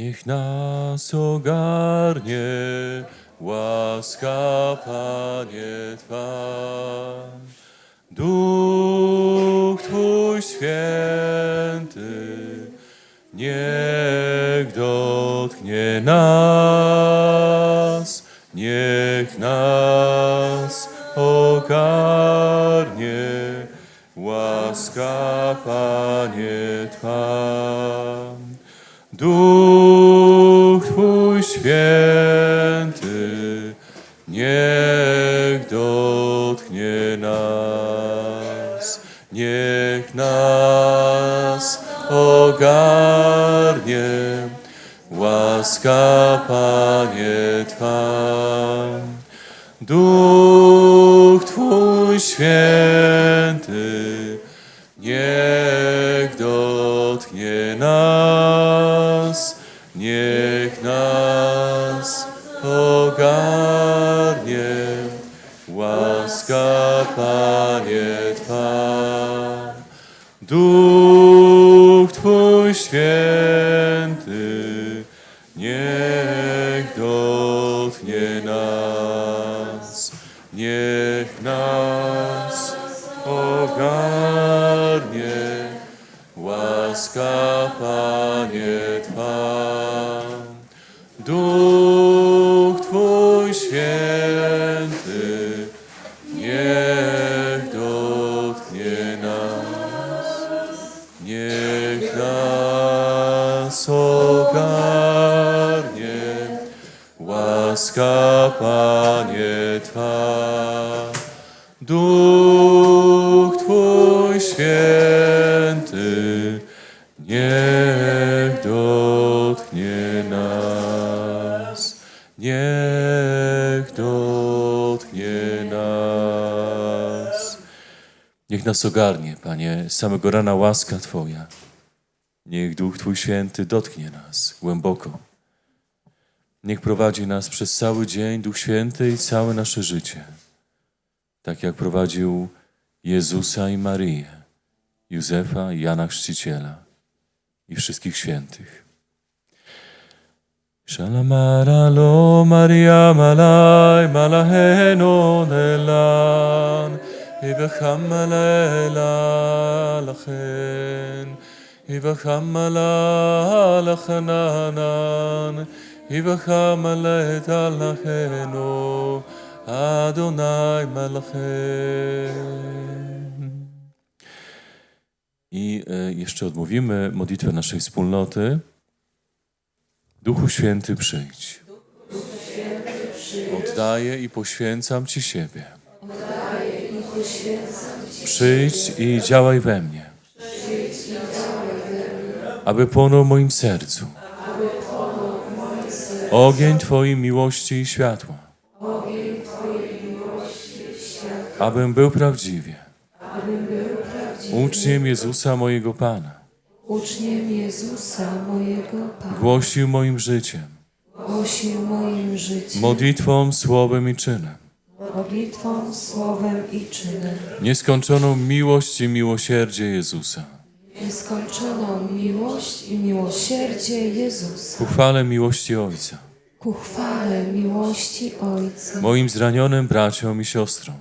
Niech nas ogarnie łaska, Panie Twa. Duch Twój święty niech dotknie nas, niech nas ogarnie łaska, Panie Twa. Duch Twój święty niech dotknie nas, niech nas ogarnie łaska, Panie Twa. Duch Twój święty niech nas ogarnie łaska, Panie Twa. Duch Duch niech dotknie nas. Niech nas ogarnie, Panie, z samego rana łaska Twoja. Niech Duch Twój Święty dotknie nas głęboko. Niech prowadzi nas przez cały dzień Duch Święty i całe nasze życie. Tak jak prowadził Jezusa i Maryję, Józefa i Jana Chrzciciela i wszystkich świętych. Shalamara lo Maria malai malaheno nelan Ivachamala lachen Ivachamala lachananan Ivachamala lacheno Adonai malachem I e, jeszcze odmówimy modlitwę naszej wspólnoty. Duchu Święty przyjdź. Oddaję i poświęcam Ci siebie. Przyjdź i działaj we mnie. Aby płonął moim sercu. Ogień Twojej miłości i światła. Abym był prawdziwie uczniem Jezusa mojego Pana. Uczniem Jezusa mojego Pana, Głosił moim życiem, głosił moim życiem, modlitwą, słowem i czynem. modlitwą, słowem i czynem, Nieskończoną miłość i miłosierdzie Jezusa. nieskończoną miłość i miłosierdzie Jezusa, Ku chwale miłości Ojca. ku chwale miłości Ojca, Moim zranionym braciom i siostrom.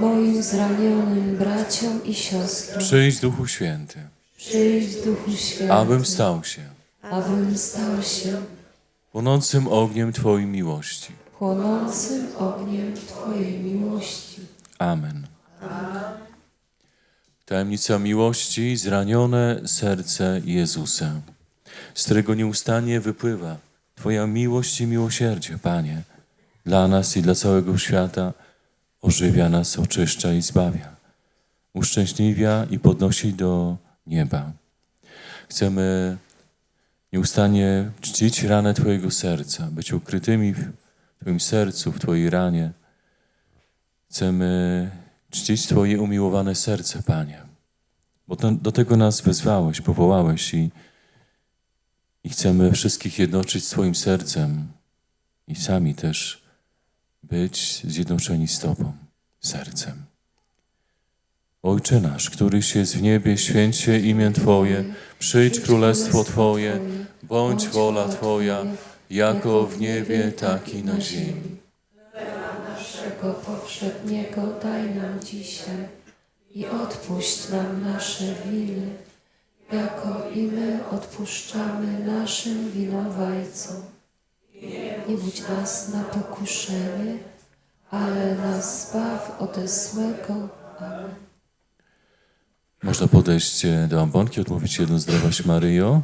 moim zranionym braciom i siostrom. Przyjdź Duchu Święty, Przyjdź Duchu Święty, abym stał się abym stał się płonącym ogniem Twojej miłości. płonącym ogniem Twojej miłości. Amen. Tajemnica miłości, zranione serce Jezusa, z którego nieustannie wypływa Twoja miłość i miłosierdzie, Panie, dla nas i dla całego świata, ożywia nas, oczyszcza i zbawia, uszczęśliwia i podnosi do nieba. Chcemy nieustannie czcić ranę Twojego serca, być ukrytymi w Twoim sercu, w Twojej ranie, Chcemy czcić Twoje umiłowane serce, Panie, bo to, do tego nas wezwałeś, powołałeś i, i chcemy wszystkich jednoczyć swoim sercem i sami też być zjednoczeni z Tobą, sercem. Ojcze nasz, któryś jest w niebie, święć się imię Twoje, przyjdź królestwo Twoje, bądź wola Twoja, jako w niebie, tak i na ziemi. Naszego powszedniego daj nam dzisiaj i odpuść nam nasze winy, jako i my odpuszczamy naszym winowajcom. Nie budź nas na pokuszenie, ale nas zbaw ode złego. Amen. Można podejść e, do ambonki, odmówić jedną zdrowaś Maryjo.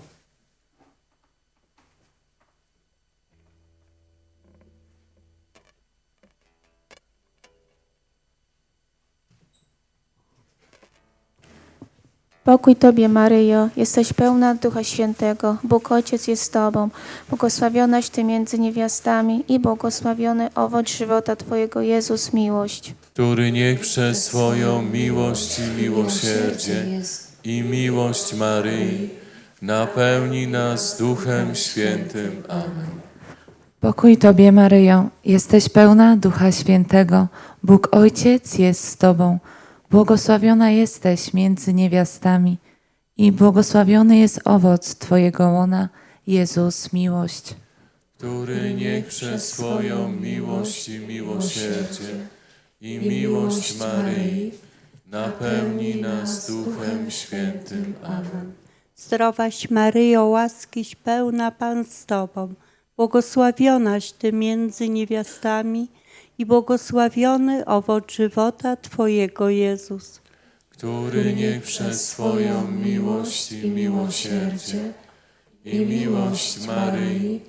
Pokój Tobie, Maryjo, jesteś pełna Ducha Świętego, Bóg Ojciec jest z Tobą, błogosławionaś Ty między niewiastami i błogosławiony owoc żywota Twojego, Jezus, miłość. Który niech przez swoją miłość i miłosierdzie i miłość Maryi napełni nas Duchem Świętym. Amen. Pokój Tobie, Maryjo, jesteś pełna Ducha Świętego, Bóg Ojciec jest z Tobą, błogosławiona jesteś między niewiastami i błogosławiony jest owoc Twojego łona, Jezus, miłość. który niech przez swoją miłość i miłosierdzie i miłość Maryi napełni nas Duchem Świętym. Amen. Zdrowaś Maryjo, łaskiś pełna Pan z Tobą, błogosławionaś Ty między niewiastami i błogosławiony owoc żywota Twojego Jezus. który niech przez swoją miłość i miłosierdzie i miłość Maryi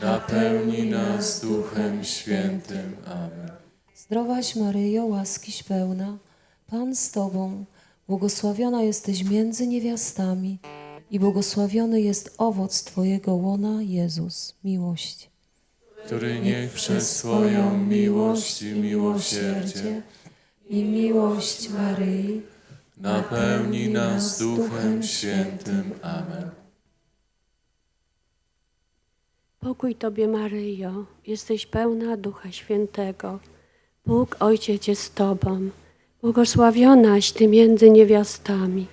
napełni nas Duchem Świętym. Amen. Zdrowaś Maryjo, łaskiś pełna, Pan z Tobą, błogosławiona jesteś między niewiastami i błogosławiony jest owoc Twojego łona, Jezus, miłość. który niech przez swoją miłość i miłosierdzie i miłość Maryi napełni nas Duchem Świętym. Amen. Pokój Tobie, Maryjo, jesteś pełna Ducha Świętego. Bóg Ojciec jest z Tobą. Błogosławionaś Ty między niewiastami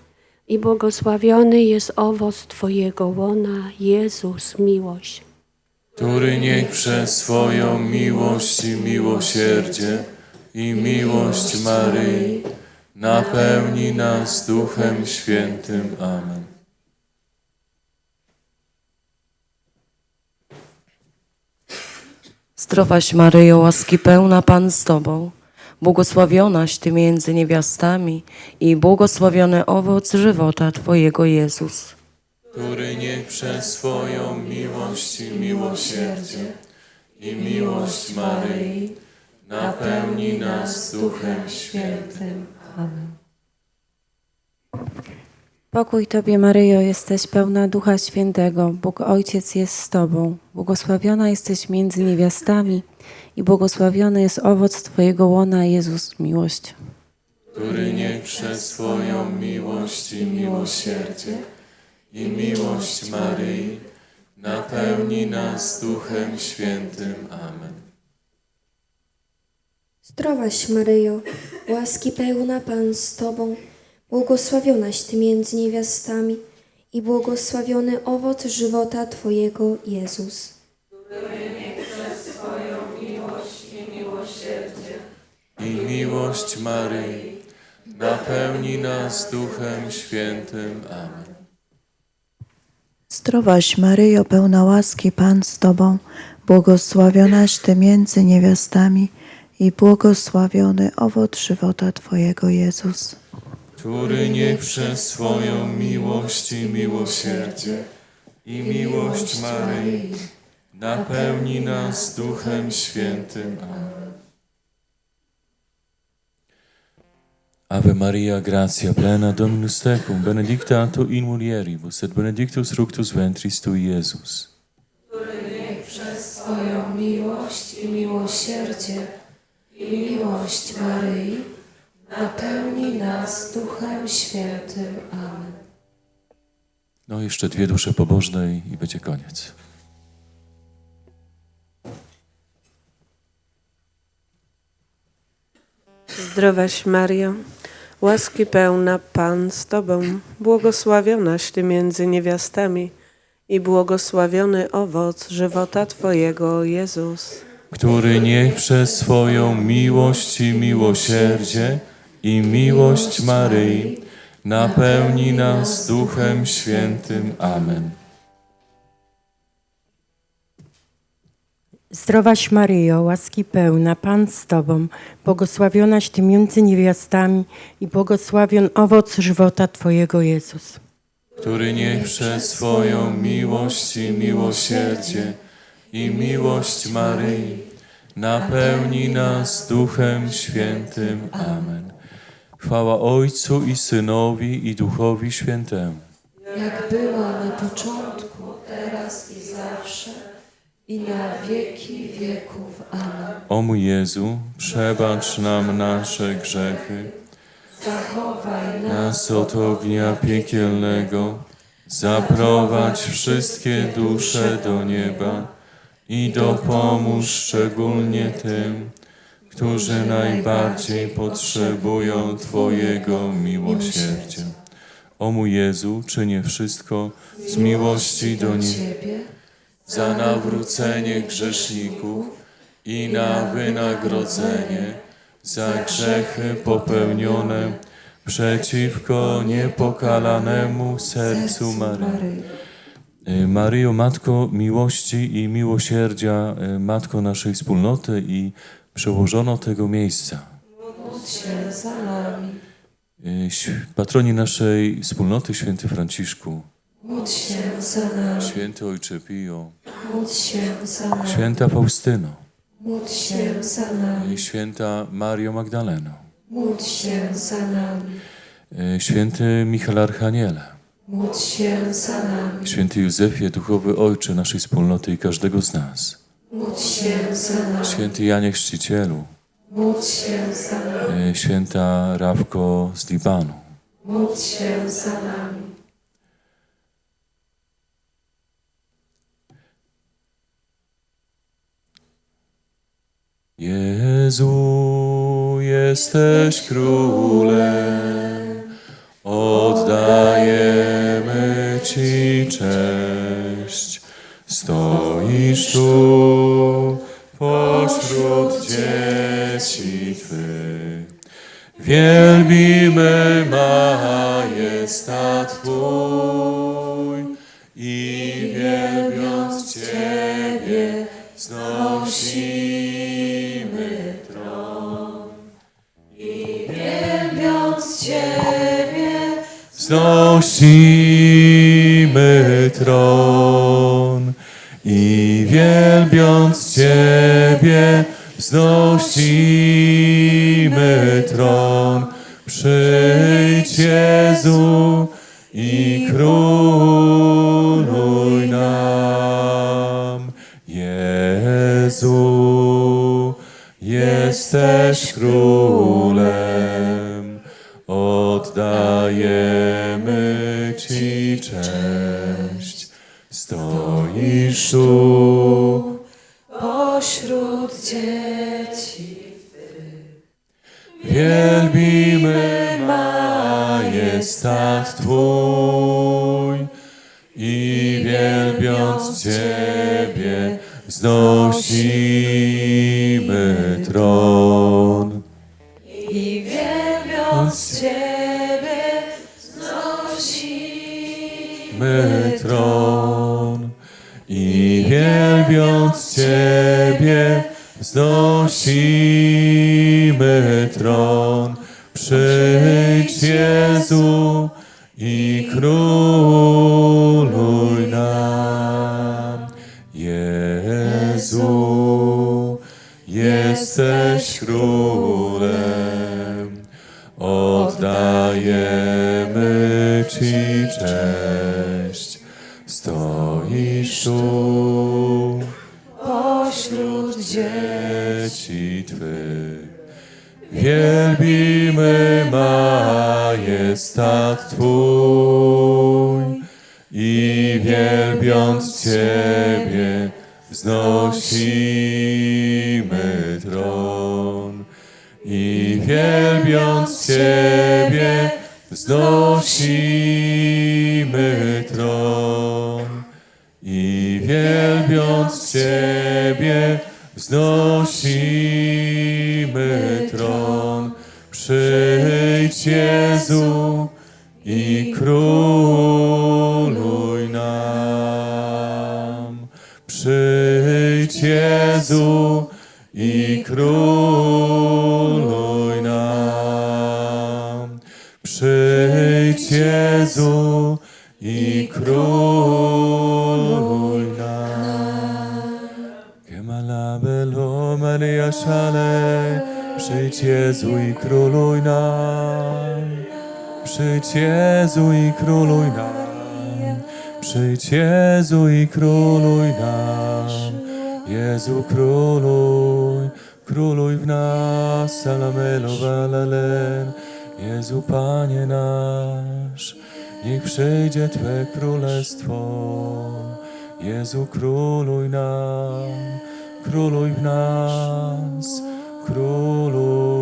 i błogosławiony jest owoc Twojego łona, Jezus, miłość. który niech przez swoją miłość i miłosierdzie i miłość Maryi napełni nas Duchem Świętym. Amen. Zdrowaś Maryjo, łaski pełna Pan z Tobą, błogosławionaś Ty między niewiastami i błogosławiony owoc żywota Twojego Jezus. który niech przez swoją miłość i miłosierdzie i miłość Maryi napełni nas Duchem Świętym. Amen. Pokój Tobie, Maryjo, jesteś pełna Ducha Świętego. Bóg Ojciec jest z Tobą. Błogosławiona jesteś między niewiastami i błogosławiony jest owoc Twojego łona, Jezus, miłość. który niech przez swoją miłość i miłosierdzie i miłość Maryi napełni nas Duchem Świętym. Amen. Zdrowaś Maryjo, łaski pełna Pan z Tobą, błogosławionaś Ty między niewiastami i błogosławiony owoc żywota Twojego, Jezus. I miłość Maryi napełni nas Duchem Świętym. Amen. Zdrowaś Maryjo, pełna łaski, Pan z Tobą, błogosławionaś Ty między niewiastami i błogosławiony owoc żywota Twojego Jezus. Który niech przez swoją miłość i miłosierdzie i miłość Maryi napełni nas Duchem Świętym. Amen. Ave Maria, gratia plena Dominus tecum, benedicta tu in mulieribus, et benedictus fructus ventris tui, Iesus. Przez swoją miłość i miłosierdzie i miłość Maryi napełni nas Duchem Świętym. Amen. No jeszcze dwie dusze pobożne i, i będzie koniec. Zdrowaś Mario, łaski pełna Pan z Tobą, błogosławionaś Ty między niewiastami i błogosławiony owoc żywota Twojego, Jezus. który niech przez swoją miłość i miłosierdzie i miłość Maryi napełni nas Duchem Świętym. Amen. Zdrowaś Maryjo, łaski pełna, Pan z Tobą, błogosławionaś Ty między niewiastami i błogosławion owoc żywota Twojego, Jezus. który niech przez swoją miłość i miłosierdzie i miłość Maryi napełni nas Duchem Świętym. Amen. Chwała Ojcu i Synowi i Duchowi Świętemu. jak była na początku, teraz i zawsze, i na wieki wieków. Amen. O mój Jezu, przebacz nam nasze grzechy, Zachowaj nas od ognia piekielnego, zaprowadź wszystkie dusze do nieba i dopomóż szczególnie tym, którzy najbardziej potrzebują Twojego miłosierdzia. O mój Jezu, czynię wszystko z miłości do Ciebie, za nawrócenie grzeszników i na wynagrodzenie za grzechy popełnione przeciwko niepokalanemu sercu Maryi. Y, Maryjo, Matko miłości i miłosierdzia, y, Matko naszej wspólnoty i przełożono tego miejsca. módl się za nami. Ś- Patroni naszej wspólnoty, święty Franciszku, Módl się za nami. święty Ojcze Pio, Módl się za nami. święta Faustyno, Módl się za nami. święta Mario Magdaleno, Módl się za nami. y, święty Michał Archaniele, Módl się za nami. święty Józefie, duchowy Ojcze naszej wspólnoty i każdego z nas, Módl się za nami. święty Janie Chrzcicielu, Módl się za nami. y, święta Rawko z Libanu, Módl się za nami. Jezu, jesteś królem, oddajemy Ci cześć. Stoisz tu pośród dzieci Twych. Wielbimy majestat Twój i wielbiąc Ciebie znosimy tron. I wielbiąc Ciebie znosimy tron. Wielbiąc Ciebie wznosimy tron. Przyjdź Jezu i króluj nam. Jezu, jesteś królem, oddajemy Ci cześć. Stoisz tu Wielbimy majestat Twój i wielbiąc Ciebie wznosimy tron. i wielbiąc Ciebie znosimy My tron i wielbiąc Ciebie wznosimy tron. Przyjdź Jezu i króluj Twój i wielbiąc Ciebie wznosimy tron. I wielbiąc Ciebie wznosimy tron. wielbiąc Ciebie, wznosimy tron. Przyjdź Jezu i króluj nam. Przyjdź Jezu i króluj nam. Jezu króluj, króluj w nas, salamelo. Jezu Panie nasz, niech przyjdzie Twe królestwo. Jezu króluj nam, króluj w nas, króluj